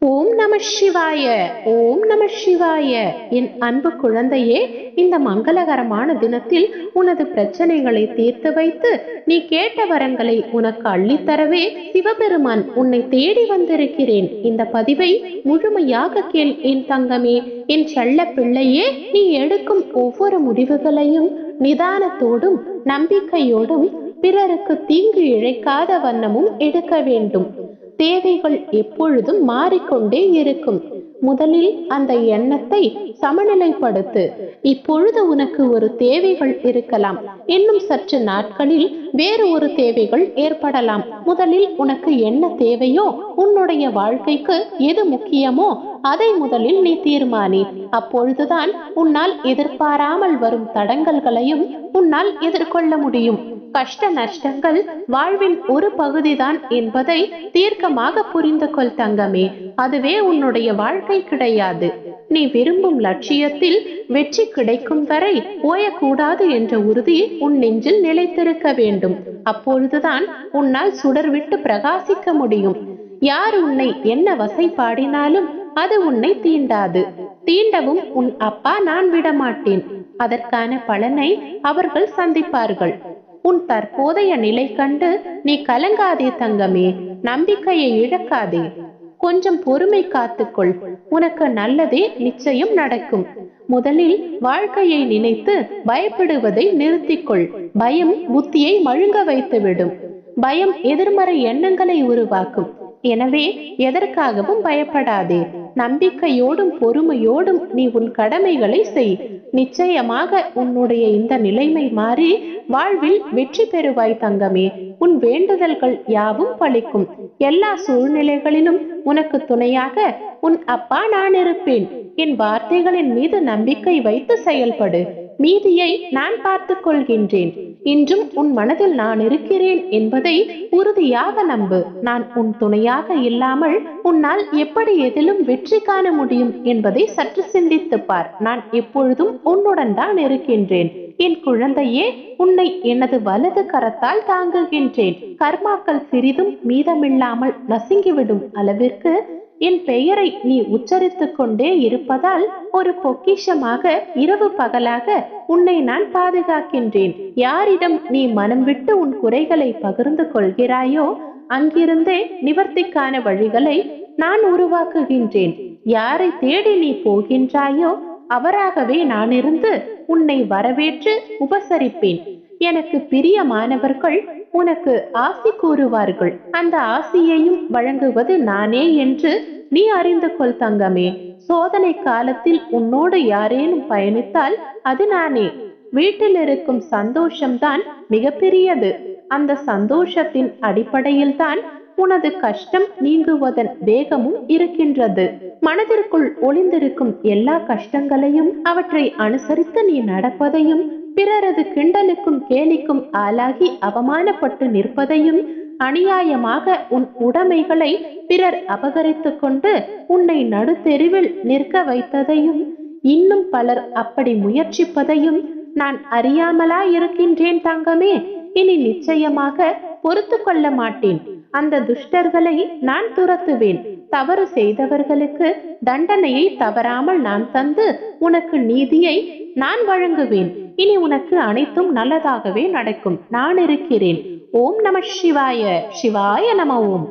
ஓம் நம சிவாய ஓம் நம சிவாய. என் அன்பு குழந்தையே இந்த மங்களகரமான தினத்தில் உனது பிரச்சனைகளை தீர்த்து வைத்து நீ கேட்ட வரங்களை உனக்கு அள்ளித்தரவே சிவபெருமான் உன்னை தேடி வந்திருக்கிறேன். இந்த பதிவை முழுமையாக கேள் என் தங்கமே. என் செல்ல பிள்ளையே நீ எடுக்கும் ஒவ்வொரு முடிவுகளையும் நிதானத்தோடும் நம்பிக்கையோடும் பிறருக்கு தீங்கு இழைக்காத வண்ணமும் எடுக்க வேண்டும். தேவைகள் எப்பொழுதும் மாறிக்கொண்டே இருக்கும். முதலில் அந்த எண்ணத்தை சமநிலைப்படுத்து. இப்பொழுது உனக்கு ஒரு தேவைகள் இருக்கலாம். இன்னும் சற்று நாட்களில் வேறு ஒரு தேவைகள் ஏற்படலாம். முதலில் உனக்கு என்ன தேவையோ உன்னுடைய வாழ்க்கைக்கு எது முக்கியமோ அதை முதலில் நீ தீர்மானி. அப்பொழுதுதான் உன்னால் எதிர்பாராமல் வரும் தடங்கல்களையும் உன்னால் எதிர்கொள்ள முடியும். கஷ்ட நஷ்டங்கள் வாழ்வின் ஒரு பகுதிதான் என்பதை தீர்க்கமாக புரிந்து கொள் தங்கமே. அதுவே உன்னுடைய வாழ்க்கை கிடையாது. நீ விரும்பும் லட்சியத்தில் வெற்றி கிடைக்கும் வரை ஓயக்கூடாது என்ற உறுதி உன் நெஞ்சில் நிலைத்திருக்க வேண்டும். அப்பொழுதுதான் உன்னால் சுடர் விட்டு பிரகாசிக்க முடியும். யார் உன்னை என்ன வசை பாடினாலும் அது உன்னை தீண்டாது. தீண்டவும் உன் அப்பா நான் விடமாட்டேன். அதற்கான பலனை அவர்கள் சந்திப்பார்கள். உன் தற்போதைய நிலை கண்டு நீ கலங்காதே தங்கமே நம்பிக்கையை இழக்காதே. கொஞ்சம் பொறுமை காத்துக்கொள். உனக்கு நல்லதே நிச்சயம் நடக்கும். முதலில் வாழ்க்கையை நினைத்து பயப்படுவதை நிறுத்திக்கொள். பயம் புத்தியை மழுங்க வைத்துவிடும். பயம் எதிர்மறை எண்ணங்களை உருவாக்கும். எனவே எதற்காகவும் பயப்படாதே. நம்பிக்கையோடும் பொறுமையோடும் நீ உன் கடமைகளை செய். நிச்சயமாக உன்னுடைய இந்த நிலைமை மாறி வாழ்வில் வெற்றி பெறுவாய் தங்கமே. உன் வேண்டுதல்கள் யாவும் பழிக்கும். எல்லா சூழ்நிலைகளிலும் உனக்கு துணையாக உன் அப்பா நான் இருப்பேன். என் வார்த்தைகளின் மீது நம்பிக்கை வைத்து செயல்படு. மீதியை நான் பார்த்துக் கொள்கின்றேன் இன்றும் உன் மனதில் நான் இருக்கிறேன் என்பதை உறுதியாக நம்பு. நான் உன் துணையாக இல்லாமல் உன்னால் எப்படி எதிலும் வெற்றி காண முடியும் என்பதை சற்று சிந்தித்து பார். நான் எப்பொழுதும் உன்னுடன் தான் இருக்கின்றேன். என் குழந்தையே உன்னை எனது வலது கரத்தால் தாங்குகின்றேன். கர்மாக்கள் சிறிதும் மீதமில்லாமல் நசுங்கிவிடும் அளவிற்கு என் பெயரை நீ உச்சரித்து கொண்டே இருப்பதால் ஒரு பொக்கிஷமாக இரவு பகலாக உன்னை நான் பாதுகாக்கின்றேன். யாரிடம் நீ மனம் விட்டு உன் குறைகளை பகிர்ந்து கொள்கிறாயோ அங்கிருந்தே நிவர்த்திக்கான வழிகளை நான் உருவாக்குகின்றேன். யாரை தேடி நீ போகின்றாயோ அவராகவே நான் இருந்து உன்னை வரவேற்று உபசரிப்பேன். எனக்கு பிரியமானவர்கள் உனக்கு ஆசி கூறுவார்கள். அந்த ஆசியையும் வழங்குவது நானே என்று நீ அறிந்து கொள் தங்கமே. சோதனை காலத்தில் உன்னோடு யாரேனும் பயணித்தால் அது நானே. வீட்டில் இருக்கும் சந்தோஷம்தான் மிகப்பெரியது. அந்த சந்தோஷத்தின் அடிப்படையில் தான் உனது கஷ்டம் நீங்குவதன் வேகமும் இருக்கின்றது. மனதிற்குள் ஒளிந்திருக்கும் எல்லா கஷ்டங்களையும் அவற்றை அனுசரித்து நீ நடப்பதையும் பிறரது கிண்டலுக்கும் கேலிக்கும் ஆளாகி அவமானப்பட்டு நிற்பதையும் அநியாயமாக உன் உடைமைகளை பிறர் அபகரித்து கொண்டு உன்னை நடுத்தெருவில் நிற்க வைத்ததையும் இன்னும் பலர் அப்படி முயற்சிப்பதையும் நான் அறியாமலா இருக்கின்றேன் தங்கமே. இனி நிச்சயமாக பொறுத்து கொள்ள மாட்டேன். அந்த துஷ்டர்களை நான் துரத்துவேன். தவறு செய்தவர்களுக்கு தண்டனையை தவறாமல் நான் தந்து உனக்கு நீதியை நான் வழங்குவேன். இனி உனக்கு அனைத்தும் நல்லதாகவே நடக்கும். நான் இருக்கிறேன். ஓம் நம சிவாய. சிவாய நம ஓம்.